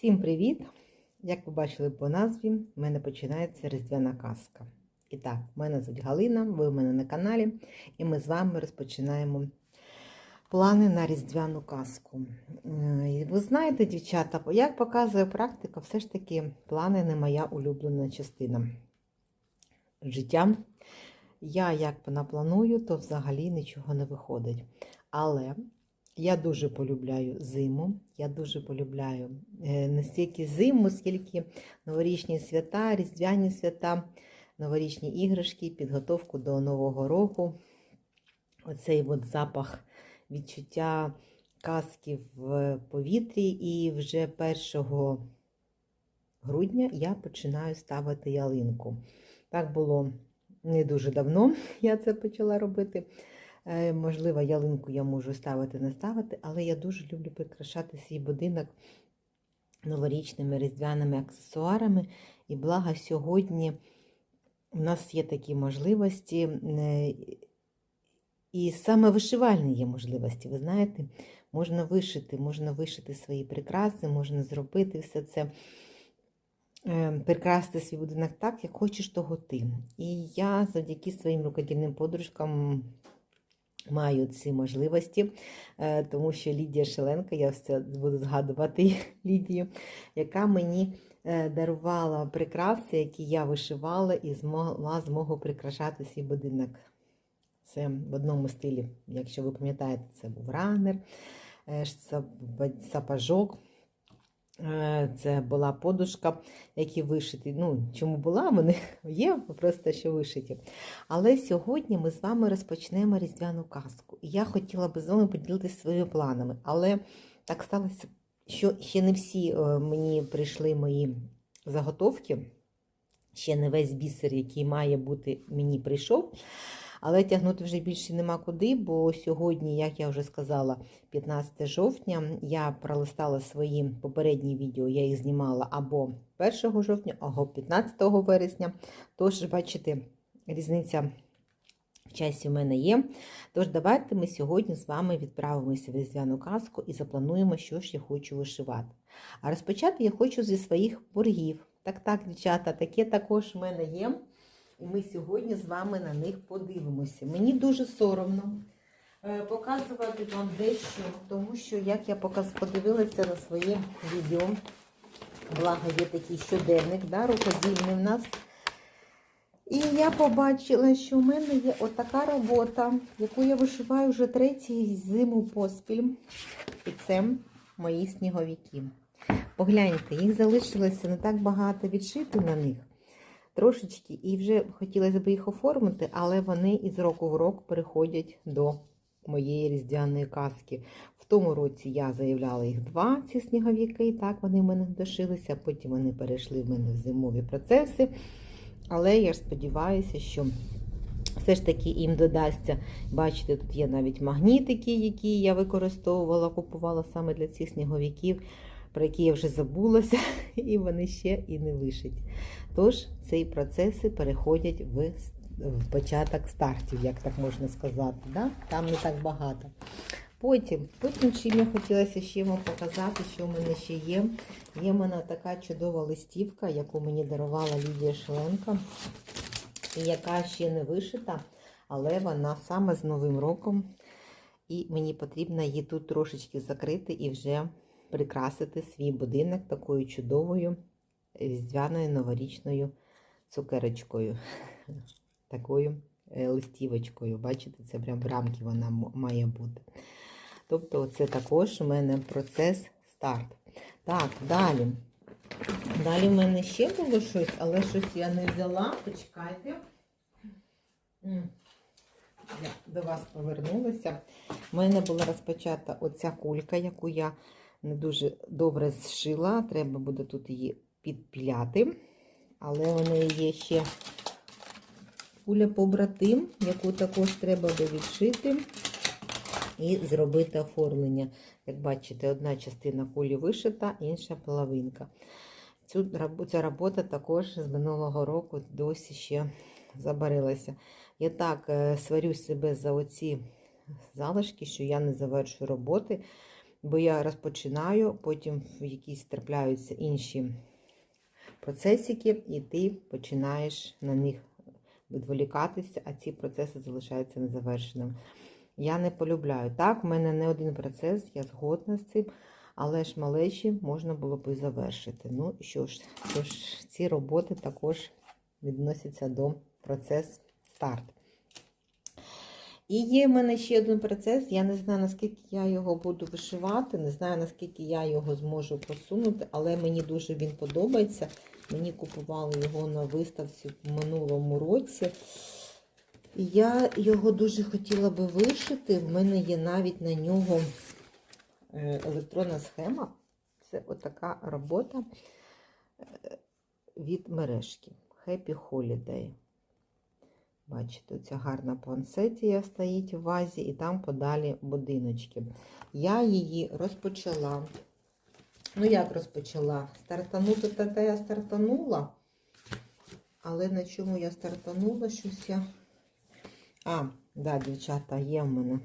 Всім привіт! Як ви бачили по назві, в мене починається різдвяна казка. І так, мене звуть Галина, ви у мене на каналі, і ми з вами розпочинаємо плани на різдвяну казку. Е, Ви знаєте, дівчата, як показує практика, все ж таки плани не моя улюблена частина життя. Я як напланую, то взагалі нічого не виходить. Але я дуже полюбляю зиму. Я дуже полюбляю е, не стільки зиму, скільки новорічні свята, різдвяні свята, новорічні іграшки, підготовку до Нового року. Оцей от запах відчуття казки в повітрі. І вже 1 грудня я починаю ставити ялинку. Так було не дуже давно, я це почала робити. Е, Можливо, ялинку я можу ставити, не ставити, але я дуже люблю прикрашати свій будинок новорічними різдвяними аксесуарами. І благо сьогодні у нас є такі можливості, е, і саме вишивальні є можливості. Ви знаєте, можна вишити, можна вишити свої прикраси, можна зробити все це. е, Прикрасти свій будинок так, як хочеш того ти. І я завдяки своїм рукодільним подружкам маю ці можливості, е, тому що Лідія Шеленка, я все буду згадувати Лідію, яка мені е, дарувала прикраси, які я вишивала і змогла змогу прикрашати свій будинок. Це в одному стилі, якщо ви пам'ятаєте, це був ранер, сапажок. Е, Це була подушка, які вишиті. Ну, чому була, вони є, просто що вишиті. Але сьогодні ми з вами розпочнемо різдвяну казку. І я хотіла би з вами поділитися своїми планами. Але так сталося, що ще не всі е, мені прийшли мої заготовки. Ще не весь бісер, який має бути, мені прийшов. Але тягнути вже більше нема куди, бо сьогодні, як я вже сказала, 15 жовтня я пролистала свої попередні відео, я їх знімала або 1 жовтня, або 15 вересня. Тож, бачите, різниця в часі в мене є. Тож, давайте ми сьогодні з вами відправимося в різдвяну казку і заплануємо, що ж я хочу вишивати. А розпочати я хочу зі своїх боргів. Так, так, дівчата, таке також в мене є. І ми сьогодні з вами на них подивимося. Мені дуже соромно е, показувати вам дещо, тому що, як я подивилася на своє відео, благо є такий щоденник, да, рукодільний в нас. І я побачила, що в мене є отака робота, яку я вишиваю вже третій зиму поспіль. І це мої сніговики. Погляньте, їх залишилося не так багато відшити на них трошечки, і вже хотілося б їх оформити, але вони із року в рок переходять до моєї різдвяної казки. В тому році я заявляла їх два, ці сніговики, так вони в мене дошилися, потім вони перейшли в мене в зимові процеси. Але я ж сподіваюся, що все ж таки їм додасться. Бачите, тут є навіть магнітики, які я використовувала, купувала саме для цих сніговиків, про які я вже забулася, і вони ще і не вишиті. Тож ці процеси переходять в, в початок стартів, як так можна сказати. Да? Там не так багато. Потім, потім чим я хотілося ще вам показати, що в мене ще є. Є в мене така чудова листівка, яку мені дарувала Лідія Шеленко, і яка ще не вишита, але вона саме з Новим роком. І мені потрібно її тут трошечки закрити і вже прикрасити свій будинок такою чудовою різдвяною новорічною цукерочкою, такою е, листівочкою. Бачите, це прям в рамки вона має бути. Тобто, це також у мене процес старт. Так, далі. Далі в мене ще було щось, але щось я не взяла. Почекайте. Я до вас повернулася. У мене була розпочата оця кулька, яку я не дуже добре зшила. Треба буде тут її підпіляти. Але у неї є ще куля побратим, яку також треба буде відшити і зробити оформлення. Як бачите, одна частина кулі вишита, інша половинка. Ця робота також з минулого року досі ще забарилася. Я так е, сварю себе за оці залишки, що я не завершую роботи. Бо я розпочинаю, потім в якісь трапляються інші процесики, і ти починаєш на них відволікатися, а ці процеси залишаються незавершеними. Я не полюбляю. Так, в мене не один процес, я згодна з цим, але ж малечі можна було б і завершити. Ну що ж, тож ці роботи також відносяться до процес старт. І є в мене ще один процес. Я не знаю, наскільки я його буду вишивати, не знаю, наскільки я його зможу посунути, але мені дуже він подобається. Мені купували його на виставці в минулому році. І я його дуже хотіла би вишити. В мене є навіть на нього е, електронна схема. Це отака робота е, від мережки Happy Holiday. Бачите, ця гарна пансетія стоїть в вазі, і там подалі будиночки. Я її розпочала. Ну, як розпочала? Стартанути та та я стартанула. Але на чому я стартанула щось я. А, да, дівчата, є в мене.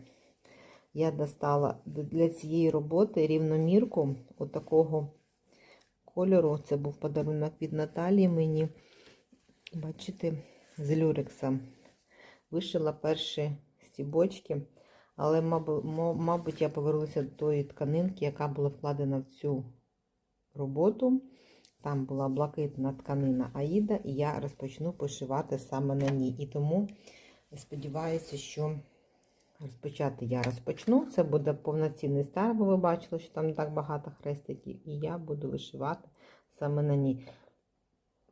Я достала для цієї роботи рівномірку отакого кольору. Це був подарунок від Наталії мені. Бачите, з люрекса. Вишила перші стібочки, але, мабуть, я повернуся до тої тканинки, яка була вкладена в цю роботу. Там була блакитна тканина Аїда, і я розпочну пошивати саме на ній. І тому сподіваюся, що розпочати я розпочну. Це буде повноцінний стар, бо ви бачили, що там так багато хрестиків, і я буду вишивати саме на ній.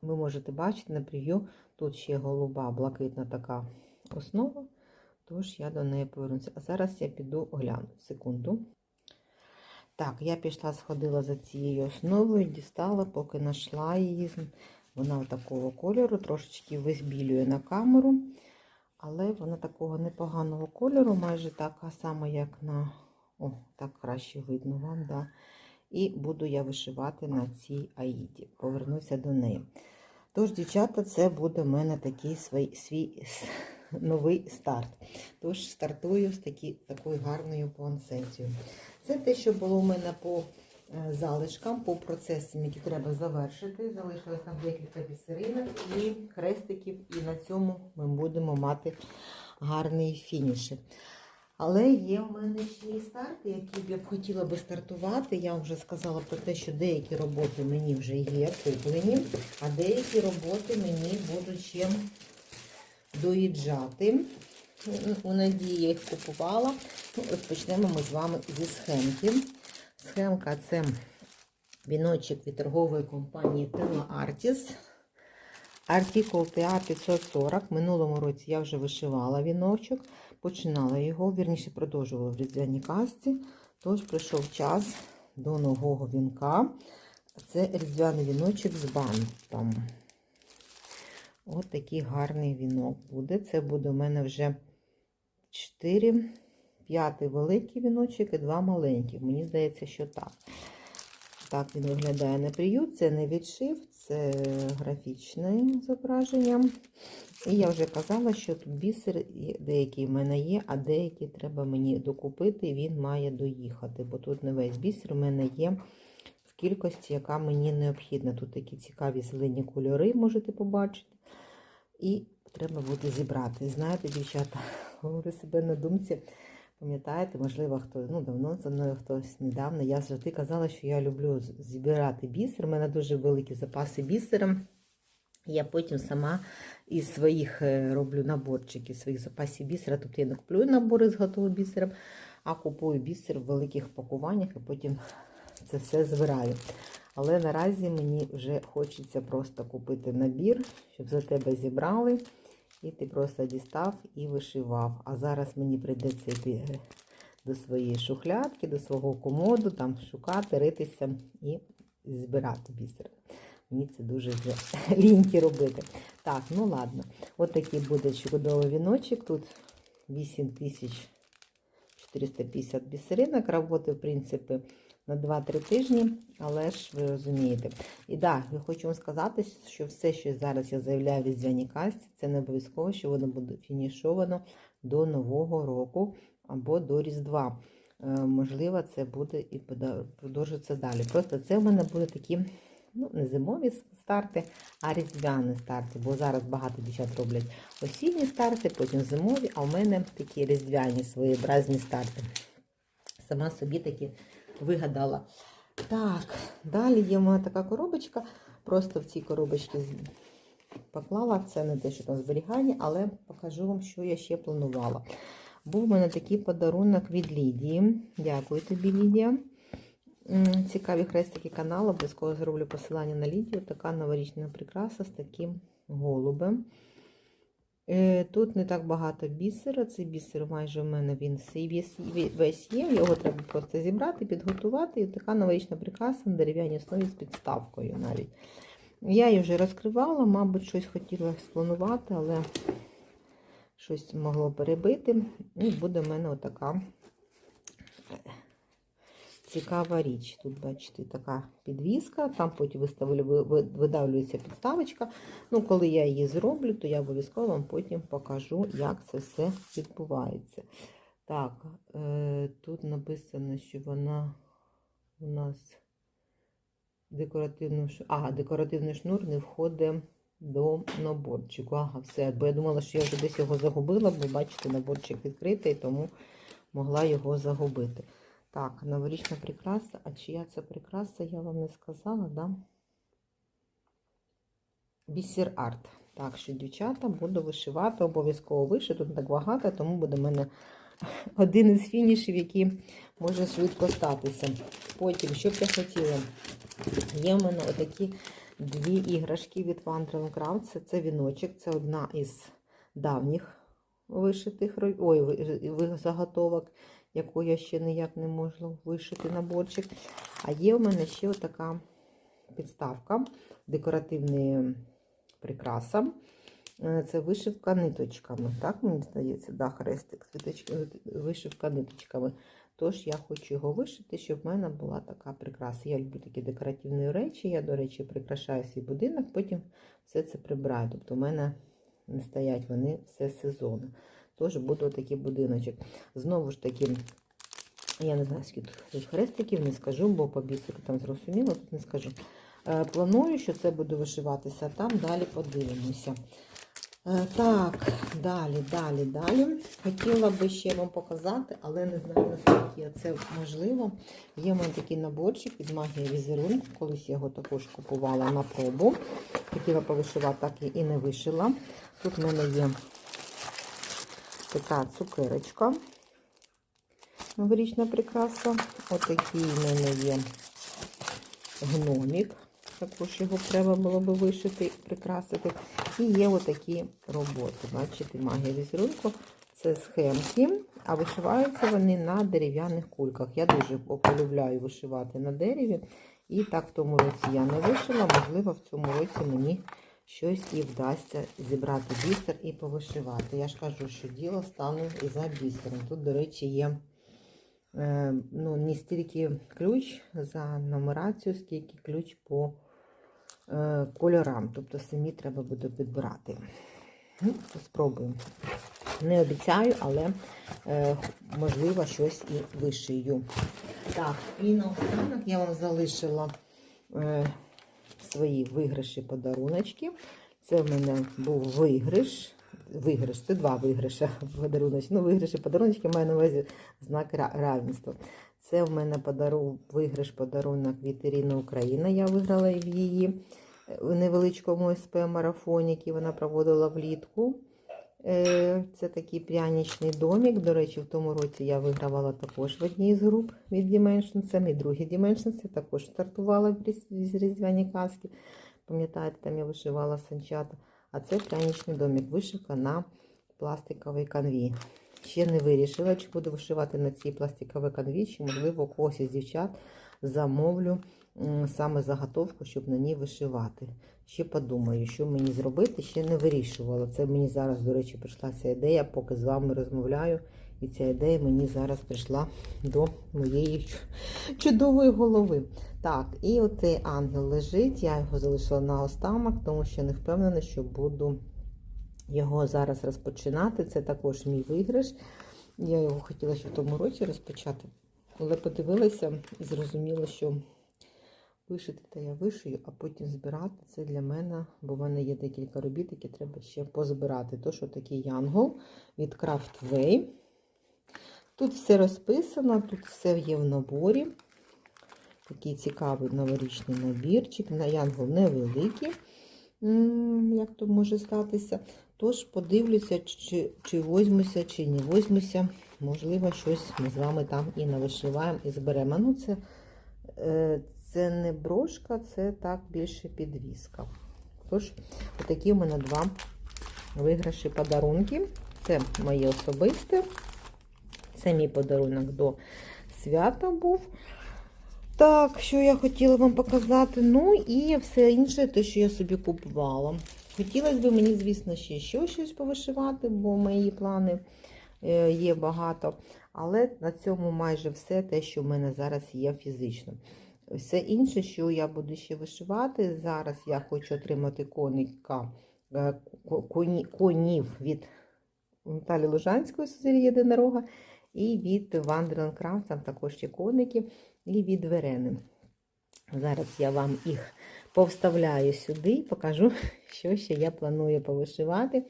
Ви можете бачити на прев'ю, тут ще голуба, блакитна така основа, тож я до неї повернуся. А зараз я піду огляну. Секунду. Так, я пішла, сходила за цією основою, дістала, поки знайшла її. Вона такого кольору, трошечки визбілює на камеру, але вона такого непоганого кольору, майже така сама, як на. О, так краще видно вам, да. І буду я вишивати на цій аїді. Повернуся до неї. Тож, дівчата, це буде в мене такий свій, свій новий старт. Тож, стартую з такі, такою гарною пуансетією. Це те, що було в мене по е, залишкам, по процесам, які треба завершити. Залишилось там декілька бісеринок і хрестиків, і на цьому ми будемо мати гарний фініш. Але є в мене ще і старти, які б я б хотіла би стартувати. Я вже сказала про те, що деякі роботи мені вже є куплені, а деякі роботи мені будуть ще доїжджати. У надії я їх купувала. Ну, от Почнемо ми з вами зі схемки. Схемка це віночок від торгової компанії Tela Artis. Артикул TA 540. Минулому році я вже вишивала віночок, починала його, вірніше продовжувала в різдвяній казці. Тож прийшов час до нового вінка. Це різдвяний віночок з бантом. Ось такий гарний вінок буде. Це буде у мене вже 4, п'ятий великий віночок і два маленьких. Мені здається, що так. Так він виглядає на приют. Це не відшив, це графічне зображення. І я вже казала, що тут бісер деякий в мене є, а деякий треба мені докупити, він має доїхати. Бо тут не весь бісер у мене є в кількості, яка мені необхідна. Тут такі цікаві зелені кольори можете побачити. І треба буде зібрати. Знаєте, дівчата, говорю себе на думці. Пам'ятаєте, можливо, хто ну, давно за мною хтось недавно. Я завжди казала, що я люблю збирати бісер. У мене дуже великі запаси бісера. Я потім сама із своїх е, роблю наборчики, своїх запасів бісера. Тобто я не куплю набори з готовим бісером, а купую бісер в великих пакуваннях і потім це все збираю. Але наразі мені вже хочеться просто купити набір, щоб за тебе зібрали. І ти просто дістав і вишивав. А зараз мені прийдеться йти до своєї шухлядки, до свого комоду, там шукати, ритися і збирати бісер. Мені це дуже ліньки робити. Так, ну ладно. От такий буде чудовий віночок. Тут 8450 бісеринок. Роботи, в принципі, на 2-3 тижні, але ж ви розумієте. І так, я хочу вам сказати, що все, що зараз я заявляю в різдвяній касті, це не обов'язково, що воно буде фінішовано до Нового року або до Різдва. е, можливо, це буде і продовжиться далі. Просто це в мене будуть такі ну, не зимові старти, а різдвяні старти. Бо зараз багато дівчат роблять осінні старти, потім зимові, а в мене такі різдвяні своєобразні старти. Сама собі такі вигадала. Так, далі є в мене така коробочка. Просто в цій коробочці поклала. Це не те, що там зберігання, але покажу вам, що я ще планувала. Був у мене такий подарунок від Лідії. Дякую тобі, Лідія. Цікаві хрестики каналу. Обов'язково зроблю посилання на Лідію. Така новорічна прикраса з таким голубем. Е, Тут не так багато бісера. Цей бісер майже в мене він весь- є. Його треба просто зібрати, підготувати. І така новорічна прикраса на дерев'яній основі з підставкою навіть. Я її вже розкривала, мабуть, щось хотіла спланувати, але щось могло перебити. І буде в мене отака цікава річ. Тут, бачите, така підвіска, там потім виставлю, ви- ви- видавлюється підставочка. Ну, коли я її зроблю, то я обов'язково вам потім покажу, як це все відбувається. Так, е, тут написано, що вона у нас декоративний шнур. Ага, декоративний шнур не входить до наборчику. Ага, все. Бо я думала, що я вже десь його загубила, бо бачите, наборчик відкритий, тому могла його загубити. Так, новорічна прикраса. А чия це прикраса, я вам не сказала, да? Бісер арт. Так що, дівчата, буду вишивати, обов'язково вишити. Тут так багато, тому буде в мене один із фінішів, який може швидко статися. Потім, що б я хотіла? Є в мене отакі дві іграшки від Wandering Craft. Це, віночок, це одна із давніх вишитих ой, заготовок, яку я ще ніяк не можу вишити наборчик. А є в мене ще отака підставка, декоративна прикраса. Е, Це вишивка ниточками. Так, мені здається, да, хрестик, вишивка ниточками. Тож я хочу його вишити, щоб в мене була така прикраса. Я люблю такі декоративні речі. Я, до речі, прикрашаю свій будинок, потім все це прибираю. Тобто, в мене не стоять вони все сезону. Тож буде такий будиночок. Знову ж таки, я не знаю, скільки тут хрестиків, не скажу, бо по бісику там зрозуміло, тут не скажу. Е, Планую, що це буде вишиватися там, далі подивимося. Е, Так, далі, далі, далі. Хотіла би ще вам показати, але не знаю, наскільки це можливо. Є в мене такий наборчик від магії візерунку. Колись я його також купувала на пробу. Хотіла повишивати, так і- і не вишила. Тут в мене є така цукерочка. Новорічна прикраса. Отакий в мене є гномік. Також його треба було би вишити, прикрасити. І є отакі роботи. Бачите, магія візерунку. Це схемки, а вишиваються вони на дерев'яних кульках. Я дуже полюбляю вишивати на дереві. І так в тому році я не вишила. Можливо, в цьому році мені щось і вдасться зібрати бісер і повишивати. Я ж кажу, що діло стане і за бісером. Тут, до речі, є е, ну, не стільки ключ за нумерацію, скільки ключ по е, кольорам. Тобто самі треба буде підбирати. Ну, спробуємо. Не обіцяю, але е, можливо щось і вишию. Так, і наостанок я вам залишила е, свої виграші подаруночки. Це в мене був виграш. Виграш, це два виграша подаруночки. Ну, виграші подаруночки маю на увазі знак равенства. Це в мене подару... виграш подарунок від Ірини Україна. Я виграла в її в невеличкому СП-марафоні, який вона проводила влітку. Е, Це такий пряничний домик. До речі, в тому році я вигравала також в одній з груп від Dimension. Це мій другий Dimension. Це також стартувала з різдвяні казки. Пам'ятаєте, там я вишивала санчата. А це пряничний домик. Вишивка на пластиковій канві. Ще не вирішила, чи буду вишивати на цій пластиковій канві, чи, можливо, когось із дівчат замовлю саме заготовку, щоб на ній вишивати. Ще подумаю, що мені зробити, ще не вирішувала. Це мені зараз, до речі, прийшла ця ідея, поки з вами розмовляю. І ця ідея мені зараз прийшла до моєї чудової голови. Так, і оцей ангел лежить. Я його залишила на останок, тому що не впевнена, що буду його зараз розпочинати. Це також мій виграш. Я його хотіла ще в тому році розпочати. Але подивилася і зрозуміла, що вишити та я вишию, а потім збирати це для мене, бо в мене є декілька робіт, які треба ще позбирати. То, що такий янгол від Craftway. Тут все розписано, тут все є в наборі. Такий цікавий новорічний набірчик. На янгол невеликий, як то може статися. Тож подивлюся, чи, чи возьмуся, чи не возьмуся. Можливо, щось ми з вами там і навишиваємо, і зберемо. Ну, це, е, це не брошка, це так більше підвіска. Тож, отакі у мене два виграші подарунки. Це моє особисте. Це мій подарунок до свята був. Так, що я хотіла вам показати. Ну і все інше, те, що я собі купувала. Хотілося б мені, звісно, ще, ще щось повишивати, бо мої плани е, є багато. Але на цьому майже все те, що в мене зараз є фізично. Все інше, що я буду ще вишивати, зараз я хочу отримати коника, е, коні, конів від Наталі Лужанської Сузір'я Єдинорога і від Wandering Craft, там також є коники, і від Верени. Зараз я вам їх повставляю сюди покажу, що ще я планую повишивати.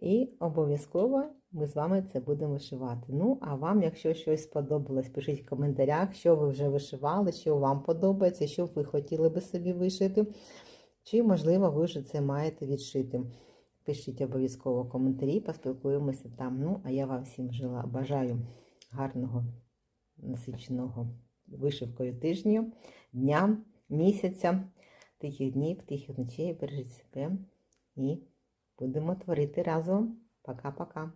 І обов'язково ми з вами це будемо вишивати. Ну, а вам, якщо щось сподобалось, пишіть в коментарях, що ви вже вишивали, що вам подобається, що ви хотіли би собі вишити. Чи, можливо, ви вже це маєте відшити. Пишіть обов'язково коментарі, поспілкуємося там. Ну, а я вам всім жила, бажаю гарного, насиченого вишивкою тижня, дня, місяця, тихих днів, тихих ночей. Бережіть себе і будемо творити разом. Пока-пока.